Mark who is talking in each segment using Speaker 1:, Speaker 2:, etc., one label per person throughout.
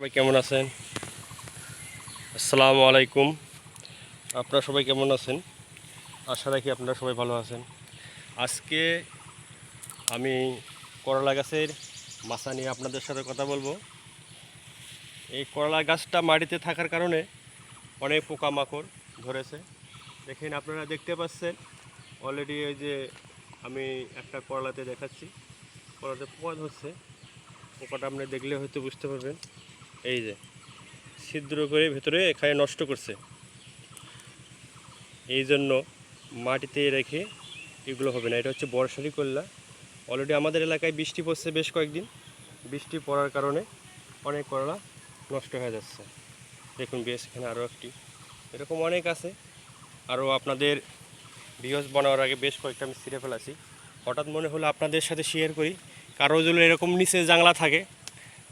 Speaker 1: সবাই কেমন আছেন? আসসালামু আলাইকুম। আপনারা সবাই কেমন আছেন? আশা রাখি আপনারা সবাই ভালো আছেন। আজকে আমি করলা গাছের মাছা নিয়ে আপনাদের সাথে কথা বলব। এই করলা গাছটা মাটিতে থাকার কারণে অনেক পোকামাকড় ধরেছে। দেখেন আপনারা দেখতে পাচ্ছেন অলরেডি এই যে আমি একটা করলাতে দেখাচ্ছি। করলাতে পোকা ধরছে। পোকাটা আপনি দেখলে হয়তো বুঝতে পারবেন। এই যে, ছিদ্র করে ভেতরে এখানে নষ্ট করছে। এই জন্য মাটিতে রেখে এগুলো হবে না। এটা হচ্ছে বর্ষারি করলা অলরেডি আমাদের এলাকায় বৃষ্টি পড়ছে বেশ কয়েকদিন। বৃষ্টি পড়ার কারণে অনেক করলা নষ্ট হয়ে যাচ্ছে। দেখুন বেশ এখানে আরও একটি। এরকম অনেক আছে। আরও আপনাদের ভিউজ বানানোর আগে বেশ কয়েকটা আমি ছিঁড়ে ফেলাছি। হঠাৎ মনে হলো আপনাদের সাথে শেয়ার করি। কারও যদি এরকম নিচে জাংলা থাকে,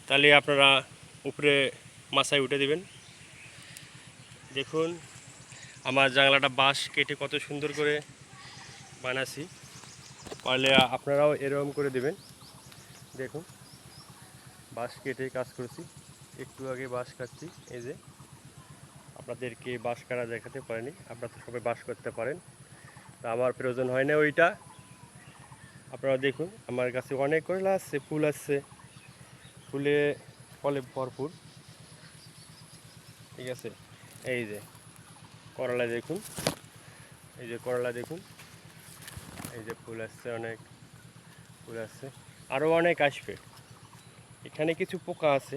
Speaker 1: তাহলে আপনারা উপরে মাথায় উঠে দিবেন। দেখুন, আমার জানলাটা বাঁশ কেটে কত সুন্দর করে বানাছি। পারলে আপনারাও এরকম করে দেবেন। দেখুন, বাঁশ কেটে কাজ করছি। একটু আগে বাঁশ কাটছি, এই যে। আপনাদেরকে বাঁশ কাটা দেখাতে পারেনি, আপনারা তো সবাই বাস করতে পারেন। তা আমার প্রয়োজন হয় না ওইটা। আপনারা দেখুন, আমার কাছে অনেক করলা আছে, ফুল আছে। ফুলে ফলে ভরপুর। ঠিক আছে? এই যে, করলা দেখুন। এই যে করলা দেখুন। এই যে ফুল আসছে অনেক, ফুল আসছে। আরও অনেক আসবে। এখানে কিছু পোকা আছে।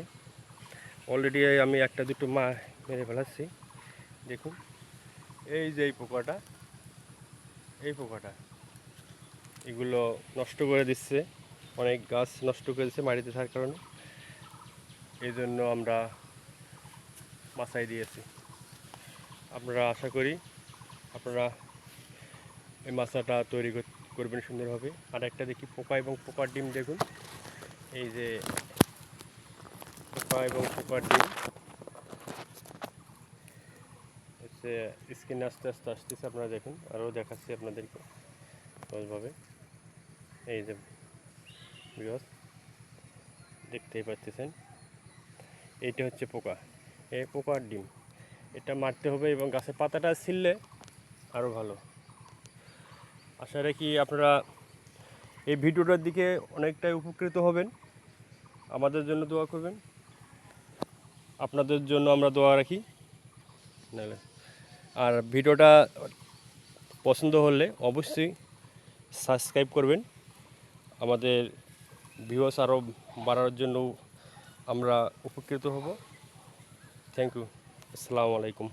Speaker 1: অলরেডি আমি একটা, দুটো মা মেরে ফেলাচ্ছি। দেখুন। এই যে এই পোকাটা এই পোকাটা। এগুলো নষ্ট করে দিচ্ছে। অনেক গাছ নষ্ট করে দিচ্ছে মাটিতে থাকার কারণে। এই জন্য আমরা মাছাই দিয়েছি। আপনারা আশা করি আপনারা এই মাছাটা তৈরি করবেন সুন্দরভাবে। আর একটা দেখি পোকা এবং পোকার ডিম দেখুন। এই যে পোকা এবং পোকার ডিম। হচ্ছে স্কিন আস্তে আস্তে আসতেছে, আপনারা দেখুন। আরও দেখাচ্ছি আপনাদেরকে সহজভাবে। এই যে বিকজ দেখতেই পাচ্ছেন। এইটা হচ্ছে পোকা। এই পোকার ডিম। এটা মারতে হবে এবং গাছের পাতাটা ছিললে আরও ভালো। আশা রাখি আপনারা এই ভিডিওটার দিকে অনেকটাই উপকৃত হবেন। আমাদের জন্য দোয়া করবেন। আপনাদের জন্য আমরা দোয়া রাখি। নাহলে আর ভিডিওটা পছন্দ হলে অবশ্যই সাবস্ক্রাইব করবেন। আমাদের ভিউয়ার্স আরও বাড়ানোর জন্য আমরা উপকৃত হব। থ্যাংক ইউ আসসালামু আলাইকুম